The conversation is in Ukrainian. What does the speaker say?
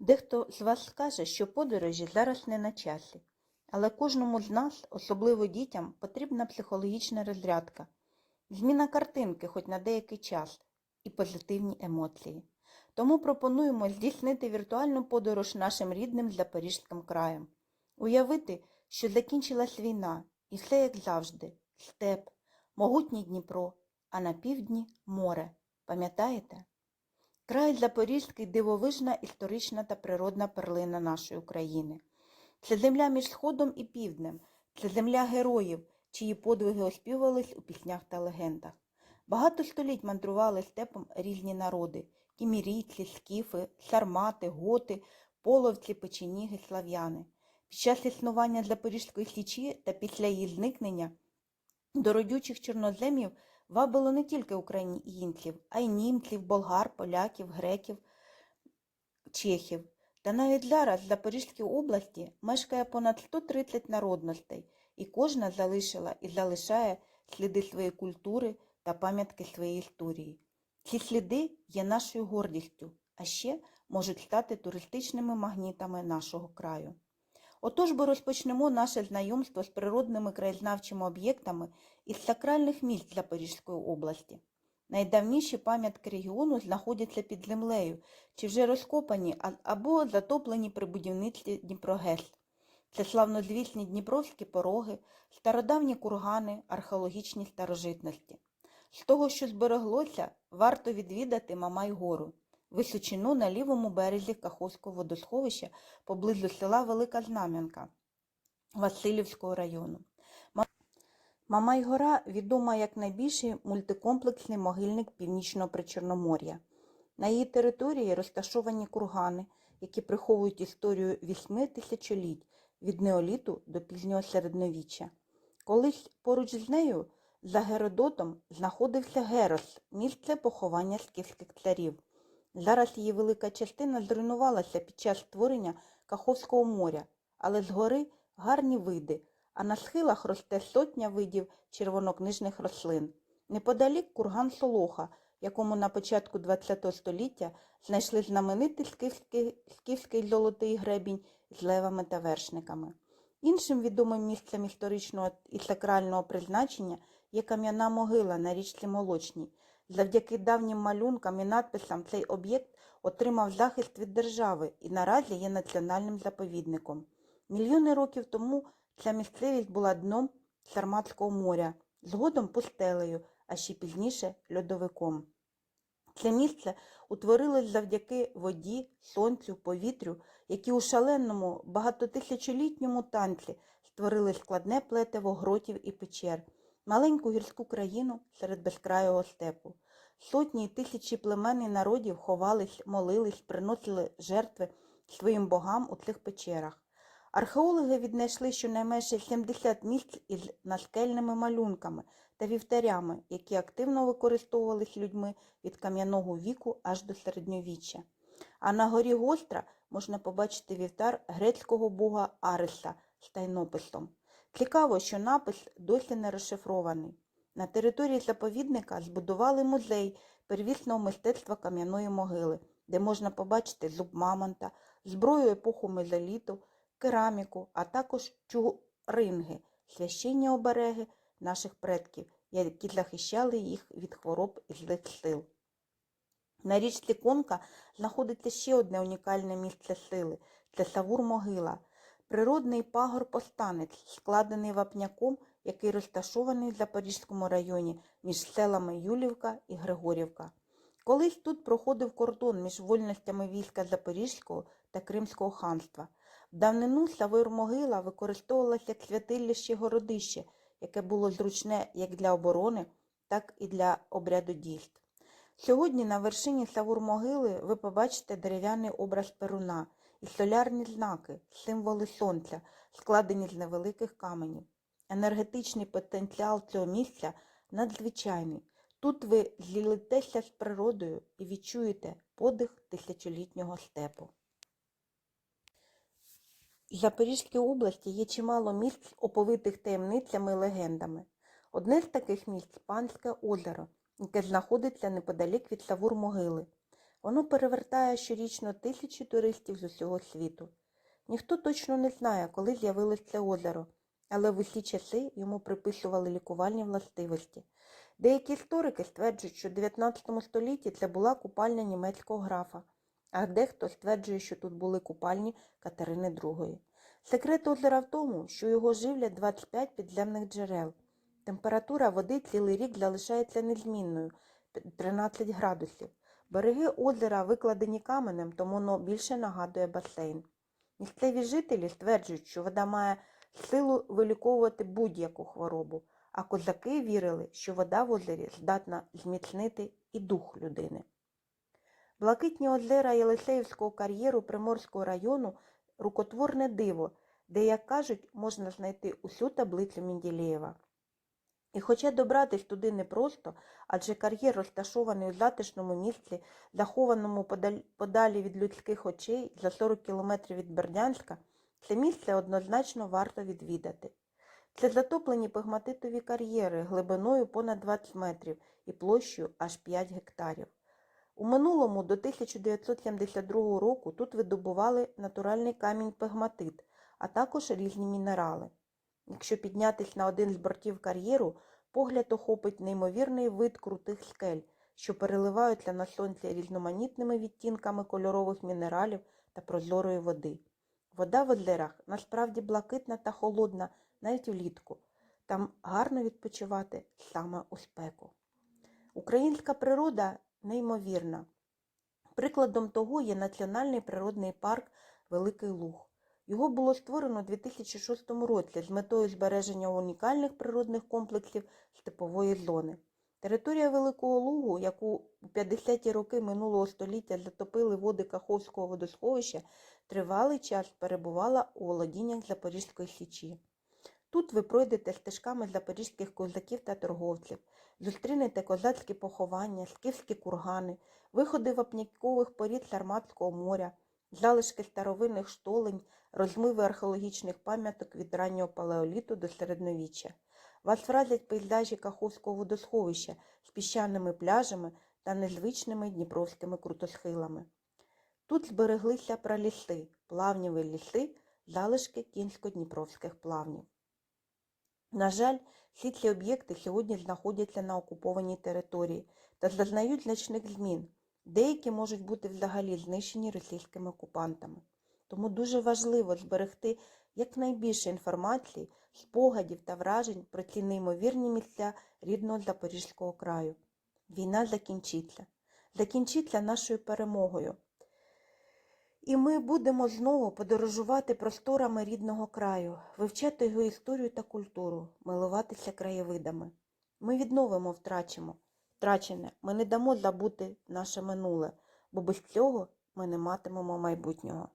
Дехто з вас скаже, що подорожі зараз не на часі, але кожному з нас, особливо дітям, потрібна психологічна розрядка, зміна картинки хоч на деякий час і позитивні емоції. Тому пропонуємо здійснити віртуальну подорож нашим рідним Запорізьким краєм. Уявити, що закінчилась війна, і все як завжди, степ, могутній Дніпро, а на півдні море. Пам'ятаєте? Край Запорізький дивовижна історична та природна перлина нашої України. Це земля між Сходом і Півднем, це земля героїв, чиї подвиги оспівувались у піснях та легендах. Багато століть мандрували степом різні народи кімірійці, скіфи, сармати, готи, половці, печеніги, слав'яни. Під час існування Запорізької січі та після її зникнення до родючих чорноземів вабило не тільки українців, а й німців, болгар, поляків, греків, чехів. Та навіть зараз в Запорізькій області мешкає понад 130 народностей, і кожна залишила і залишає сліди своєї культури та пам'ятки своєї історії. Ці сліди є нашою гордістю, а ще можуть стати туристичними магнітами нашого краю. Отож бо розпочнемо наше знайомство з природними краєзнавчими об'єктами із сакральних місць Запорізької області. Найдавніші пам'ятки регіону знаходяться під землею, чи вже розкопані або затоплені при будівництві Дніпрогес. Це славнозвісні дніпровські пороги, стародавні кургани, археологічні старожитності. З того, що збереглося, варто відвідати Мамай-гору, височину на лівому березі Каховського водосховища поблизу села Велика Знам'янка Васильівського району. Ма- Мамай-гора відома як найбільший мультикомплексний могильник Північного Причорномор'я. На її території розташовані кургани, які приховують історію вісьми тисячоліть від неоліту до пізнього середньовіччя. Колись поруч з нею, за Геродотом, знаходився Герос, місце поховання скіфських царів. Зараз її велика частина зруйнувалася під час створення Каховського моря, але згори гарні види, а на схилах росте сотня видів червонокнижних рослин. Неподалік курган Солоха, якому на початку ХХ століття знайшли знаменитий скіфський, скіфський золотий гребінь з левами та вершниками. Іншим відомим місцем історичного і сакрального призначення є кам'яна могила на річці Молочній. Завдяки давнім малюнкам і надписам цей об'єкт отримав захист від держави і наразі є національним заповідником. Мільйони років тому ця місцевість була дном Сарматського моря, згодом пустелею, а ще пізніше льодовиком. Це місце утворилось завдяки воді, сонцю, повітрю, які у шаленому багатотисячолітньому танці створили складне плетиво гротів і печер, маленьку гірську країну серед безкрайого степу. Сотні й тисячі племен і народів ховались, молились, приносили жертви своїм богам у цих печерах. Археологи віднайшли щонайменше 70 місць із наскельними малюнками та вівтарями, які активно використовувались людьми від кам'яного віку аж до середньовіччя. А на горі Гостра можна побачити вівтар грецького бога Ариса з тайнописом. Цікаво, що напис досі не розшифрований. На території заповідника збудували музей первісного мистецтва кам'яної могили, де можна побачити зуб мамонта, зброю епоху мезоліту, кераміку, а також чуринги, священні обереги наших предків, які захищали їх від хвороб і злих сил. На річці Конка знаходиться ще одне унікальне місце сили це Савур-могила, природний пагор-постанець, складений вапняком, який розташований в Запорізькому районі між селами Юлівка і Григорівка. Колись тут проходив кордон між вольностями війська Запорізького та Кримського ханства. В давнину Савур-могила використовувалася як святилище городище, яке було зручне як для оборони, так і для обряду дійств. Сьогодні на вершині Савур-могили ви побачите дерев'яний образ перуна і солярні знаки, символи сонця, складені з невеликих каменів. Енергетичний потенціал цього місця надзвичайний. Тут ви злітеся з природою і відчуєте подих тисячолітнього степу. В Запорізькій області є чимало місць, оповитих таємницями і легендами. Одне з таких місць Панське озеро, яке знаходиться неподалік від Савур-могили. Воно перевертає щорічно тисячі туристів з усього світу. Ніхто точно не знає, коли з'явилось це озеро, але в усі часи йому приписували лікувальні властивості. Деякі історики стверджують, що в 19 столітті це була купальня німецького графа, а дехто стверджує, що тут були купальні Катерини II. Секрет озера в тому, що його живлять 25 підземних джерел. Температура води цілий рік залишається незмінною 13 градусів. Береги озера викладені каменем, тому воно більше нагадує басейн. Місцеві жителі стверджують, що вода має силу виліковувати будь-яку хворобу, а козаки вірили, що вода в озері здатна зміцнити і дух людини. Блакитні озера Єлисеївського кар'єру Приморського району рукотворне диво, де, як кажуть, можна знайти усю таблицю Менділеєва. І хоча добратись туди непросто, адже кар'єр розташований у затишному місці, захованому подалі від людських очей за 40 кілометрів від Бердянська, це місце однозначно варто відвідати. Це затоплені пегматитові кар'єри глибиною понад 20 метрів і площею аж 5 гектарів. У минулому до 1972 року тут видобували натуральний камінь пегматит, а також різні мінерали. Якщо піднятись на один з бортів кар'єру, погляд охопить неймовірний вид крутих скель, що переливаються на сонці різноманітними відтінками кольорових мінералів та прозорої води. Вода в озерах насправді блакитна та холодна навіть влітку. Там гарно відпочивати саме у спеку. Українська природа неймовірна. Прикладом того є Національний природний парк Великий Луг. Його було створено у 2006 році з метою збереження унікальних природних комплексів степової зони. Територія Великого Лугу, яку у 50-ті роки минулого століття затопили води Каховського водосховища, тривалий час перебувала у володіннях Запорізької січі. Тут ви пройдете стежками запорізьких козаків та торговців, зустрінете козацькі поховання, скіфські кургани, виходи вапнякових порід Сарматського моря, залишки старовинних штолень, розмиви археологічних пам'яток від раннього палеоліту до середньовіччя. Вас вразять пейзажі Каховського водосховища з піщаними пляжами та незвичними дніпровськими крутосхилами. Тут збереглися праліси, плавніві ліси, залишки кінсько-дніпровських плавнів. На жаль, всі ці об'єкти сьогодні знаходяться на окупованій території та зазнають значних змін. Деякі можуть бути взагалі знищені російськими окупантами. Тому дуже важливо зберегти якнайбільше інформації, спогадів та вражень про ці неймовірні місця рідного Запорізького краю. Війна закінчиться. Закінчиться нашою перемогою. І ми будемо знову подорожувати просторами рідного краю, вивчати його історію та культуру, милуватися краєвидами. Ми відновимо втрачимо. Втрачене, ми не дамо забути наше минуле, бо без цього ми не матимемо майбутнього.